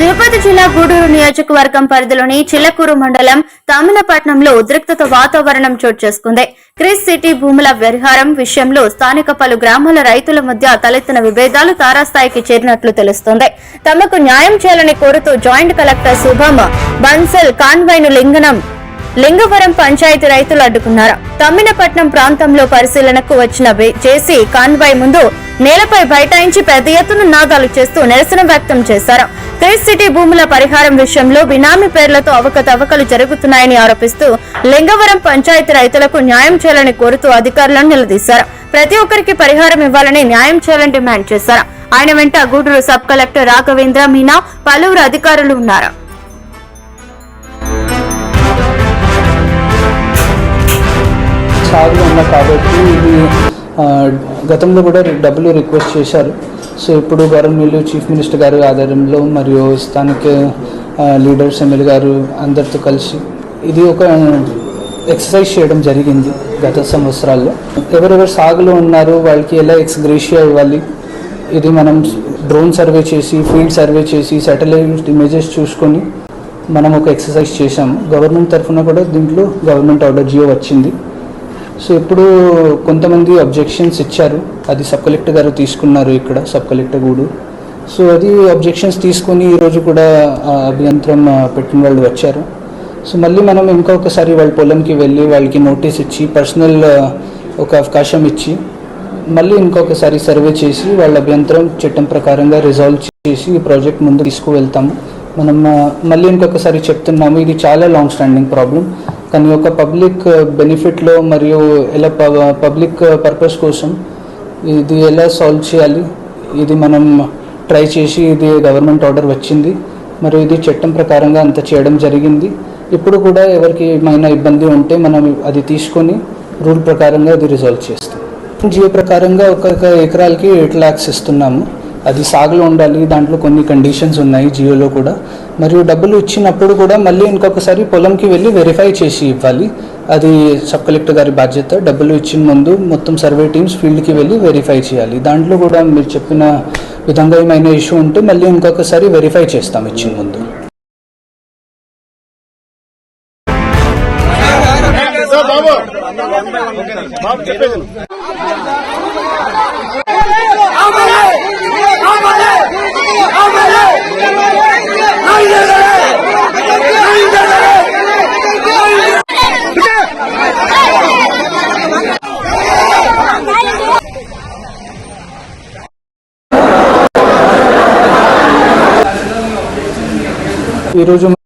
తిరుపతి జిల్లా గూడూరు నియోజకవర్గం పరిధిలోని చిల్లకూరు మండలం తమిళపట్నంలో ఉద్రిక్తత వాతావరణం చోటు చేసుకుంది. క్రిస్ సిటీ భూముల వ్యవహారం విషయంలో స్థానిక పలు గ్రామాల రైతుల మధ్య తలెత్తిన విభేదాలు తారాస్థాయికి చేరినట్లు తెలుస్తోంది. తమకు న్యాయం చేయాలని కోరుతూ జాయింట్ కలెక్టర్ శుభం బన్సల్ కాన్వైను లింగనం లింగవరం పంచాయతీ రైతులు అడ్డుకున్నారు. తమ్మినపట్నం ప్రాంతంలో పరిశీలనకు వచ్చిన జేసీ కాన్వాయ్ ముందు నేలపై బైఠాయించి పెద్ద ఎత్తున నాదాలు చేస్తూ నిరసన వ్యక్తం చేశారు. క్రిస్ సిటీ భూముల పరిహారం విషయంలో బినామీ పేర్లతో అవకతవకలు జరుగుతున్నాయని ఆరోపిస్తూ లింగవరం పంచాయతీ రైతులకు న్యాయం చేయాలని కోరుతూ అధికారులను నిలదీశారు. ప్రతి ఒక్కరికి పరిహారం ఇవ్వాలని న్యాయం చేయాలని డిమాండ్ చేశారు. ఆయన వెంట గూడూరు సబ్ కలెక్టర్ రాఘవేంద్ర మీనా పలువురు అధికారులు ఉన్నారు. సాగు ఉన్న కాబట్టి ఇది గతంలో కూడా డబ్బులు రిక్వెస్ట్ చేశారు. సో ఇప్పుడు గవర్నమెంట్ చీఫ్ మినిస్టర్ గారి ఆధ్వర్యంలో మరియు స్థానిక లీడర్స్ ఎమ్మెల్యే గారు అందరితో కలిసి ఇది ఒక ఎక్సర్సైజ్ చేయడం జరిగింది గత సంవత్సరాల్లో. ఎవరెవరు సాగులో ఉన్నారో వాళ్ళకి ఎలా ఎక్స్గ్రేషియా ఇవ్వాలి ఇది మనం డ్రోన్ సర్వే చేసి ఫీల్డ్ సర్వే చేసి సాటిలైట్ ఇమేజెస్ చూసుకొని మనం ఒక ఎక్సర్సైజ్ చేశాము. గవర్నమెంట్ తరఫున కూడా దీంట్లో గవర్నమెంట్ ఆర్డర్ జియో వచ్చింది. సో ఇప్పుడు కొంతమంది అబ్జెక్షన్స్ ఇచ్చారు. అది సబ్ కలెక్టర్ గారు తీసుకున్నారు ఇక్కడ సబ్ కలెక్టర్ గూడు. సో అది అబ్జెక్షన్స్ తీసుకొని ఈరోజు కూడా అభ్యంతరం పెట్టిన వాళ్ళు వచ్చారు. సో మళ్ళీ మనం ఇంకొకసారి వాళ్ళ పొలంకి వెళ్ళి వాళ్ళకి నోటీస్ ఇచ్చి పర్సనల్ ఒక అవకాశం ఇచ్చి మళ్ళీ ఇంకొకసారి సర్వే చేసి వాళ్ళ అభ్యంతరం చట్టం ప్రకారంగా రిజాల్వ్ చేసి ఈ ప్రాజెక్ట్ ముందు తీసుకువెళ్తాము. మనం మళ్ళీ ఇంకొకసారి చెప్తున్నాము. ఇది చాలా లాంగ్ స్టాండింగ్ ప్రాబ్లం కానీ ఒక పబ్లిక్ uh, బెనిఫిట్లో మరియు ఎలా uh, పబ్లిక్ uh, పర్పస్ కోసం ఇది ఎలా సాల్వ్ చేయాలి? ఇది మనం ట్రై చేసి ఇది గవర్నమెంట్ ఆర్డర్ వచ్చింది. మరియు ఇది చట్టం ప్రకారంగా అంత చేయడం జరిగింది. ఇప్పుడు కూడా ఎవరికి ఏమైనా ఇబ్బంది ఉంటే మనం అది తీసుకొని రూల్ ప్రకారంగా అది రిజాల్వ్ చేస్తాం. జియో ప్రకారంగా ఒక్కొక్క ఎకరాలకి ఎయిట్ ల్యాక్స్ ఇస్తున్నాము. అది సాగులో ఉండాలి దాంట్లో కొన్ని కండిషన్స్ ఉన్నాయి జియోలో కూడా. మరియు డబ్బులు ఇచ్చినప్పుడు కూడా మళ్ళీ ఇంకొకసారి పొలంకి వెళ్ళి వెరిఫై చేసి ఇవ్వాలి. అది సబ్ కలెక్టర్ గారి బాధ్యత. డబ్బులు ఇచ్చిన ముందు మొత్తం సర్వే టీమ్స్ ఫీల్డ్కి వెళ్ళి వెరిఫై చేయాలి. దాంట్లో కూడా మీరు చెప్పిన విధంగా ఏమైనా ఇష్యూ ఉంటే మళ్ళీ ఇంకొకసారి వెరిఫై చేస్తాం ఇచ్చిన ముందు. ఈరోజు